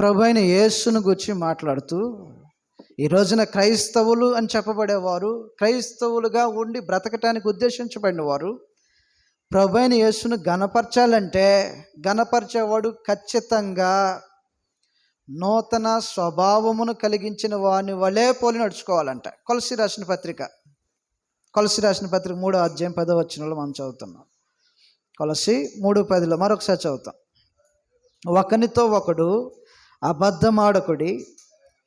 ప్రభు అయిన యేసును గురించి మాట్లాడుతూ ఈ రోజున క్రైస్తవులు అని చెప్పబడేవారు క్రైస్తవులుగా ఉండి బ్రతకటానికి ఉద్దేశించబడిన వారు ప్రభు అయిన యేసును గణపరచాలంటే గణపరిచేవాడు ఖచ్చితంగా నూతన స్వభావమును కలిగించిన వాని వలే పోలి నడుచుకోవాలంట. కొలసి రాసిన పత్రిక. కొలసి రాసిన పత్రిక మూడో అధ్యాయం పదో వచ్చినలో మనం చదువుతున్నాం. కొలసి మూడు పదిలో మరొకసారి చదువుతాం. ఒకనితో ఒకడు అబద్ధమాడకుడి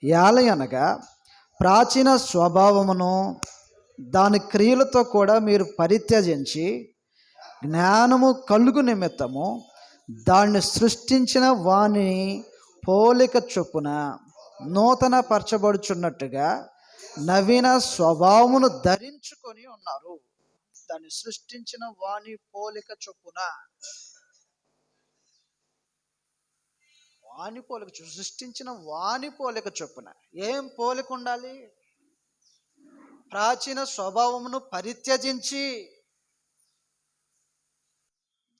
యాలయనగా ప్రాచీన స్వభావమును దాని క్రియలతో కూడా మీరు పరిత్యజించి జ్ఞానము కలుగు నిమిత్తము దాన్ని సృష్టించిన వాని పోలిక చొప్పున నూతన పరచబడుచున్నట్టుగా నవీన స్వభావమును ధరించుకొని ఉన్నారు. దాన్ని సృష్టించిన వాని పోలిక చొప్పున వాని పోలిక సృష్టించిన వాని పోలిక చొప్పున ఏం పోలిక ఉండాలి? ప్రాచీన స్వభావమును పరిత్యజించి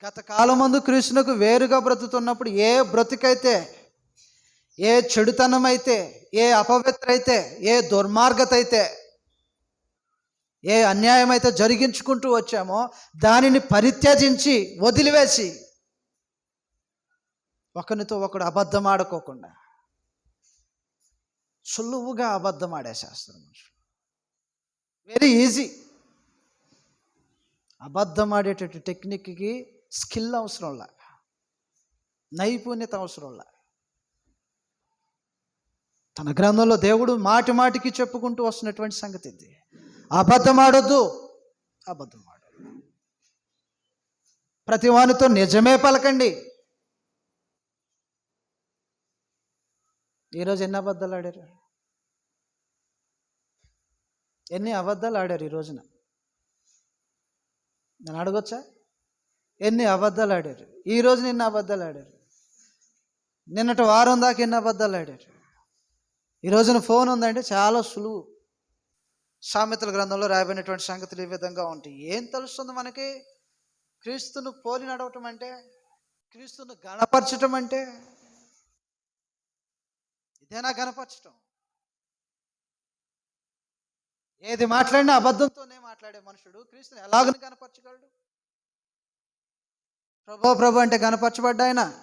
గత కాలమందు కృష్ణుకు వేరుగా బ్రతుకుతున్నప్పుడు ఏ బ్రతుకైతే ఏ చెడుతనం అయితే ఏ అపవిత్రైతే అయితే ఏ దుర్మార్గత అయితే ఏ అన్యాయం అయితే జరిగించుకుంటూ వచ్చామో దానిని పరిత్యజించి వదిలివేసి ఒకరితో ఒకడు అబద్ధం ఆడుకోకుండా సులువుగా అబద్ధం ఆడేసేస్తారు మనుషులు. వెరీ ఈజీ అబద్ధం ఆడేటట్టు టెక్నిక్కి స్కిల్ అవసరంలా నైపుణ్యత అవసరంలా తన గ్రంథంలో దేవుడు మాటి మాటికి చెప్పుకుంటూ వస్తున్నటువంటి సంగతి ఇది. అబద్ధం ఆడొద్దు అబద్ధం ఆడొద్దు. ప్రతివానితో నిజమే పలకండి. ఈరోజు ఎన్ని అబద్ధాలు ఆడారు? ఎన్ని అబద్ధాలు ఆడారు ఈ రోజున? నేను అడగొచ్చా? ఎన్ని అబద్ధాలు ఆడారు? ఈ రోజున ఎన్ని అబద్ధాలు ఆడారు? నిన్నటి వారం దాకా ఎన్ని అబద్ధాలు ఆడారు? ఈ రోజున ఫోన్ ఉందంటే చాలా సులువు. సామెతల గ్రంథంలో రాయబడినటువంటి సంగతులు ఈ విధంగా ఉంటాయి. ఏం తెలుస్తుంది మనకి? క్రీస్తును పోలి నడవటం అంటే క్రీస్తును గణపరచటం అంటే ఇదేనా గణపరచటం ఏది మాట్లాడినా అబద్ధంతోనే మాట్లాడే మనుషుడు క్రీస్తుని ఎలాగని కనపరచగలడు ప్రభో ప్రభు అంటే గణపరచబడ్డ ఆయన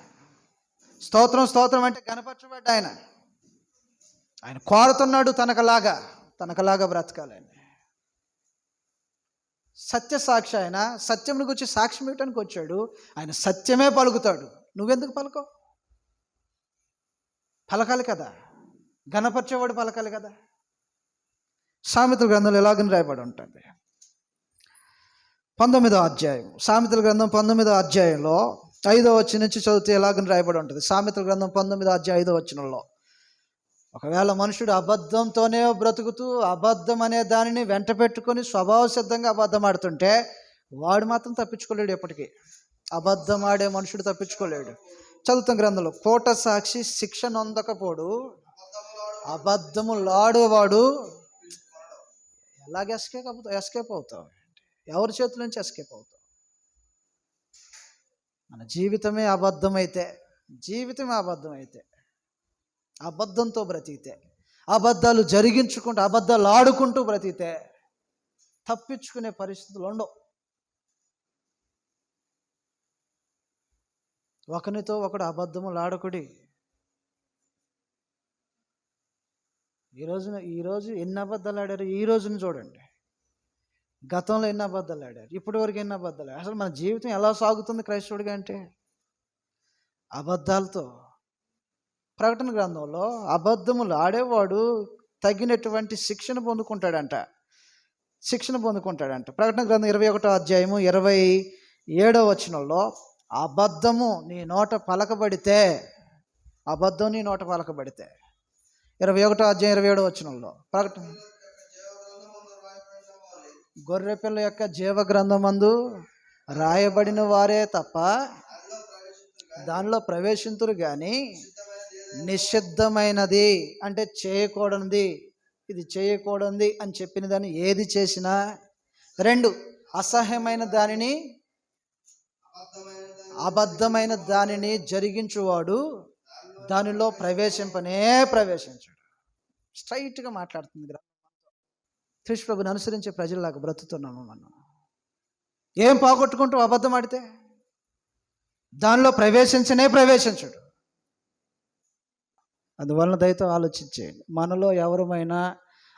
స్తోత్రం స్తోత్రం అంటే గణపరచబడ్డ ఆయన ఆయన కోరుతున్నాడు తనకలాగా తనకలాగా బ్రతకాలని. సత్య సాక్షి ఆయన సత్యమును గురించి సాక్ష్యం ఇవ్వటానికి వచ్చాడు. ఆయన సత్యమే పలుకుతాడు. నువ్వెందుకు పలుకో పలకాలి కదా. గణపరిచేవాడు పలకాలి కదా. సామెతల గ్రంథంలో ఎలాగని రాయబడి ఉంటుంది? పంతొమ్మిదో అధ్యాయం. సామెతల గ్రంథం పంతొమ్మిదో అధ్యాయంలో ఐదో వచ్చి నుంచి చదివితే ఎలాగని రాయబడి ఉంటుంది? సామెతల గ్రంథం పంతొమ్మిదో అధ్యాయం ఐదో వచ్చినంలో ఒకవేళ మనుషుడు అబద్ధంతోనే బ్రతుకుతూ అబద్ధం అనే దానిని వెంట పెట్టుకొని స్వభావ సిద్ధంగా అబద్ధం ఆడుతుంటే వాడు మాత్రం తప్పించుకోలేడు ఎప్పటికీ. అబద్ధం ఆడే మనుషుడు తప్పించుకోలేడు. చదువుతాం గ్రంథంలో. కోట సాక్షి శిక్ష నొందకపోడు అబద్ధము లాడేవాడు. ఎలాగ ఎస్కేప్ అవుతావు ఎస్కేప్ అవుతావు? ఎవరి చేతుల నుంచి ఎస్కేప్ అవుతావు? మన జీవితమే అబద్ధమైతే జీవితమే అబద్ధమైతే అబద్ధంతో బ్రతికితే అబద్ధాలు జరిగించుకుంటూ అబద్ధాలు ఆడుకుంటూ బ్రతికితే తప్పించుకునే పరిస్థితులు ఉండవు. ఒకనితో ఒకడు అబద్ధములాడకుడి. ఈ రోజున ఈరోజు ఎన్ని అబద్ధాలు ఆడారు ఈ రోజున చూడండి. గతంలో ఎన్ని అబద్ధాలు ఆడారు ఇప్పటి వరకు ఎన్ని అబద్ధాలు అసలు మన జీవితం ఎలా సాగుతుంది క్రైస్తవుడిగా అంటే? అబద్ధాలతో. ప్రకటన గ్రంథంలో అబద్ధములు ఆడేవాడు తగినటువంటి శిక్షణ పొందుకుంటాడంట. శిక్షణ పొందుకుంటాడంట. ప్రకటన గ్రంథం ఇరవై ఒకటో అధ్యాయము ఇరవై ఏడో వచనంలో అబద్ధము నీ నోట పలకబడితే అబద్ధం నీ నోట పలకబడితే. ఇరవై ఒకటో అధ్యాయం ఇరవై ఏడో వచనంలో ప్రకటన. గొర్రెపిల్ల యొక్క జీవ గ్రంథమందు రాయబడిన వారే తప్ప దానిలో ప్రవేశింతురు కానీ నిషిద్ధమైనది అంటే చేయకూడనిది. ఇది చేయకూడనిది అని చెప్పిన దాన్ని ఏది చేసినా రెండు అసహ్యమైన దానిని అబద్ధమైన దానిని జరిగించువాడు దానిలో ప్రవేశింపనే ప్రవేశించాడు. స్ట్రైట్గా మాట్లాడుతుంది గ్రంథం క్రీస్తు ప్రభుని అనుసరించే ప్రజల్లాగా బ్రతుకుతున్నాము మనం. ఏం పోగొట్టుకుంటూ అబద్ధం ఆడితే? దానిలో ప్రవేశించనే ప్రవేశించడు. అందువలన దయతో ఆలోచించేయండి మనలో ఎవరమైనా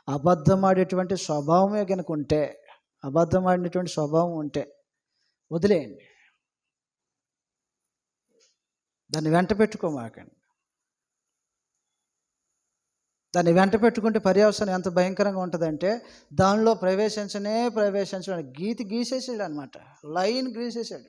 అబద్ధం ఆడేటువంటి స్వభావమే కనుక ఉంటే అబద్ధం ఆడినటువంటి స్వభావం ఉంటే వదిలేయండి. దాన్ని వెంట పెట్టుకోమాకండి. దాన్ని వెంట పెట్టుకుంటే పర్యవసనం ఎంత భయంకరంగా ఉంటుందంటే దానిలో ప్రవేశించనే ప్రవేశించడం గీతి గీసేసాడు అనమాట లైన్ గీసేసాడు